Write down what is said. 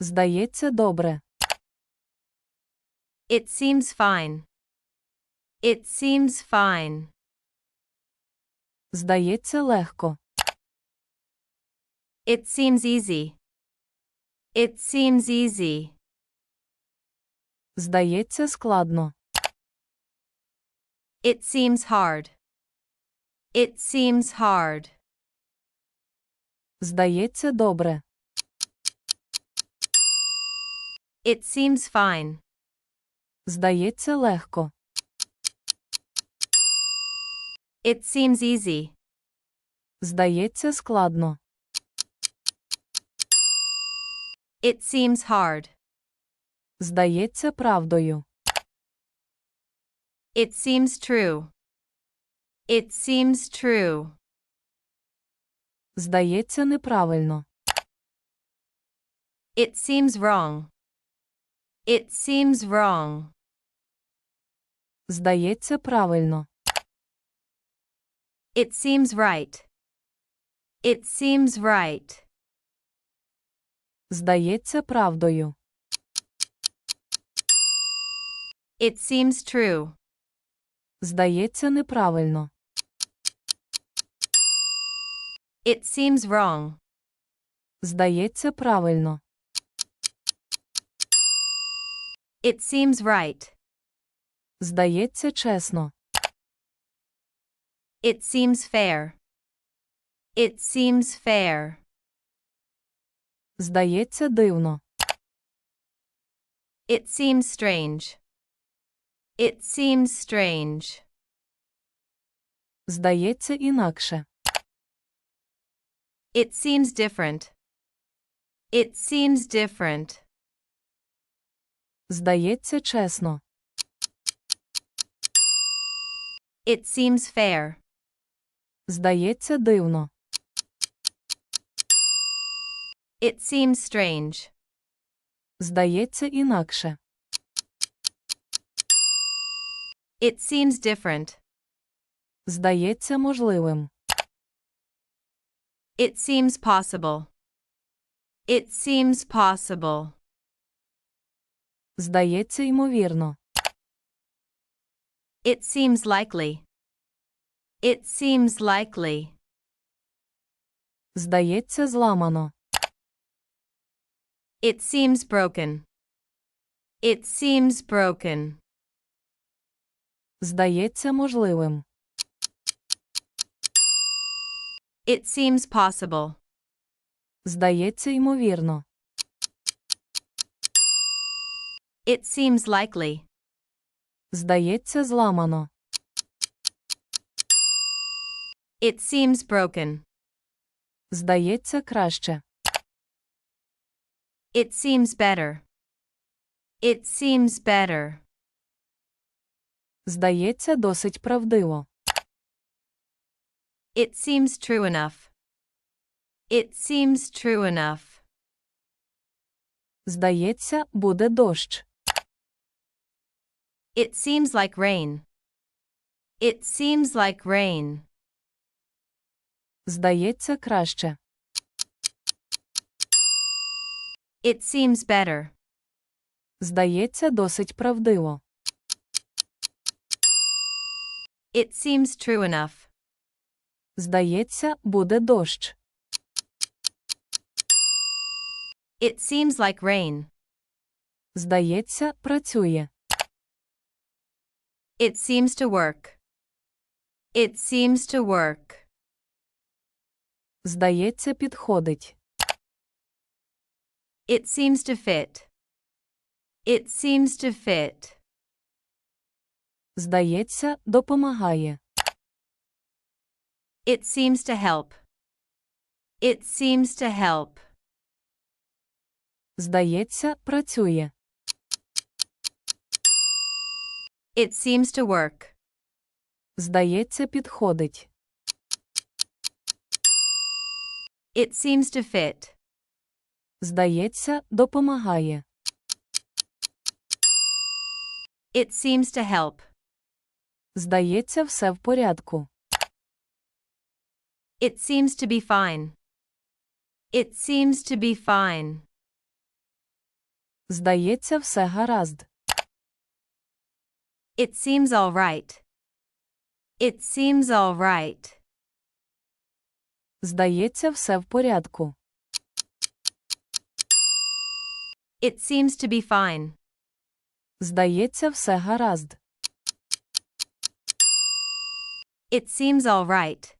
Здається, добре. It seems fine. It seems fine. Здається, легко. It seems easy. It seems easy. Здається, складно. It seems hard. It seems hard. Здається, добре. It seems fine. Здається, легко. It seems easy. Здається, складно. It seems hard. Здається, правдою. It seems true. It seems true. Здається, неправильно. It seems wrong. It seems wrong. Здається, правильно. It seems right. It seems right. Здається, правдою. It seems true. Здається, неправильно. It seems wrong. Здається, правильно. It seems right. Здається, чесно. It seems fair. It seems fair. Здається, дивно. It seems strange. It seems strange. Здається, інакше. It seems different. It seems different. Здається, чесно. It seems fair. Здається, дивно. It seems strange. Здається, інакше. It seems different. Здається, можливим. It seems possible. It seems possible. Здається, ймовірно. It seems likely. It seems likely. Здається, зламано. It seems broken. It seems broken. Здається, можливим. It seems possible. Здається, ймовірно. It seems likely. Здається, зламано. It seems broken. Здається, краще. It seems better. It seems better. Здається, досить правдиво. It seems true enough. It seems true enough. Здається, буде дощ. It seems like rain. It seems like rain. Здається, краще. It seems better. Здається, досить правдиво. It seems true enough. Здається, буде дощ. It seems like rain. Здається, працює. It seems to work. It seems to work. Здається, підходить. It seems to fit. It seems to fit. Здається, допомагає. It seems to help. It seems to help. Здається, працює. It seems to work. Здається, підходить. It seems to fit. Здається, допомагає. It seems to help. Здається, все в порядку. It seems to be fine. It seems to be fine. Здається, все гаразд. It seems all right. It seems all right. Здається, все в порядку. It seems to be fine. Здається, все гаразд. It seems all right.